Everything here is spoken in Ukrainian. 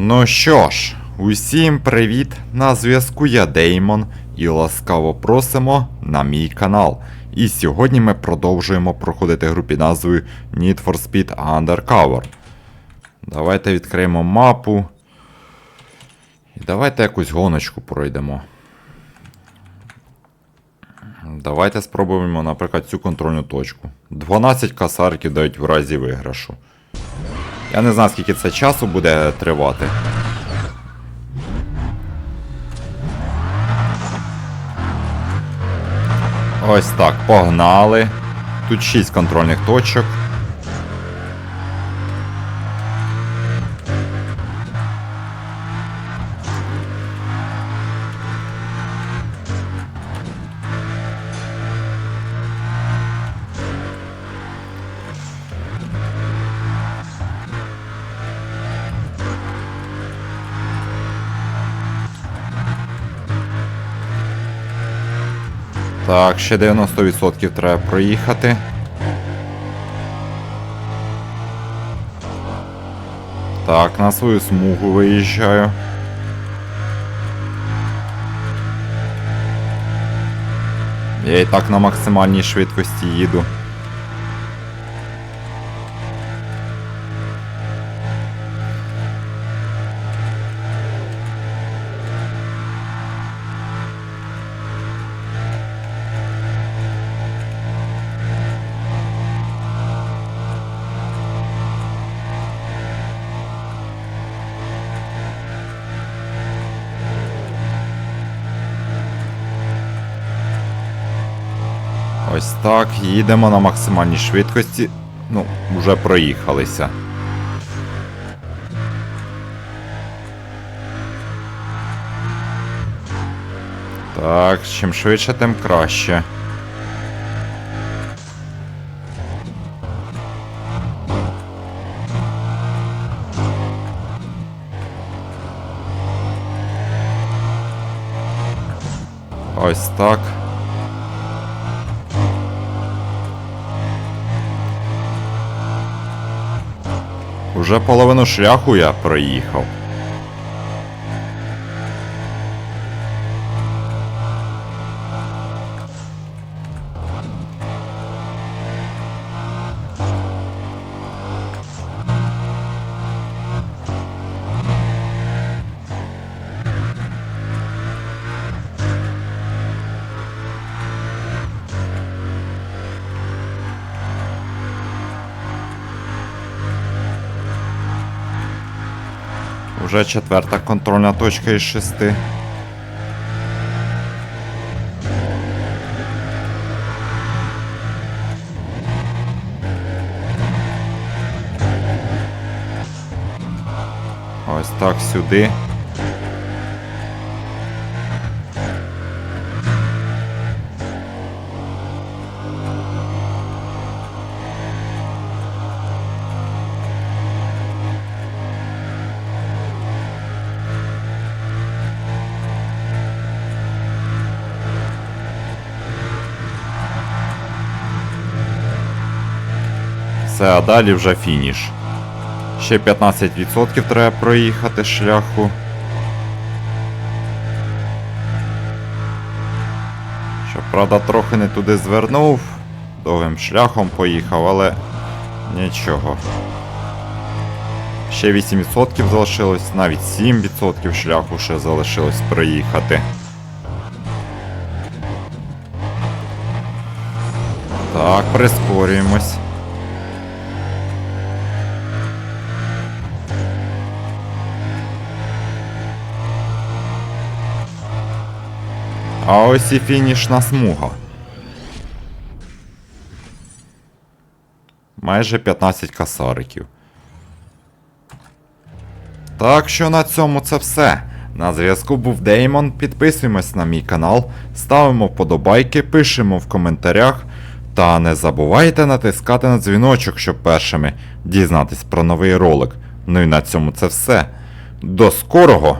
Ну що ж, усім привіт! На зв'язку я Деймон і ласкаво просимо на мій канал. І сьогодні ми продовжуємо проходити гру під назвою Need for Speed Undercover. Давайте відкриємо мапу. І давайте якусь гоночку пройдемо. Давайте спробуємо, наприклад, цю контрольну точку. 12 касарків дають в разі виграшу. Я не знаю, скільки це часу буде тривати. Ось так, погнали. Тут 6 контрольних точок. Так, ще 90% треба проїхати. Так, на свою смугу виїжджаю. Я і так на максимальній швидкості їду. Ось так, їдемо на максимальній швидкості. Ну, вже проїхалися. Так, чим швидше, тим краще. Ось так. Уже половину шляху я проїхав. Уже четверта контрольна точка із шести. Ось так сюди. Все, а далі вже фініш. Ще 15% треба проїхати шляху. Щоправда, трохи не туди звернув, довгим шляхом поїхав, але нічого. Ще 8% залишилось, навіть 7% шляху ще залишилось проїхати. Так, прискорюємось. А ось і фінішна смуга. Майже 15 касариків. Так що на цьому це все. На зв'язку був Деймон. Підписуємось на мій канал, ставимо вподобайки, пишемо в коментарях. Та не забувайте натискати на дзвіночок, щоб першими дізнатись про новий ролик. Ну і на цьому це все. До скорого!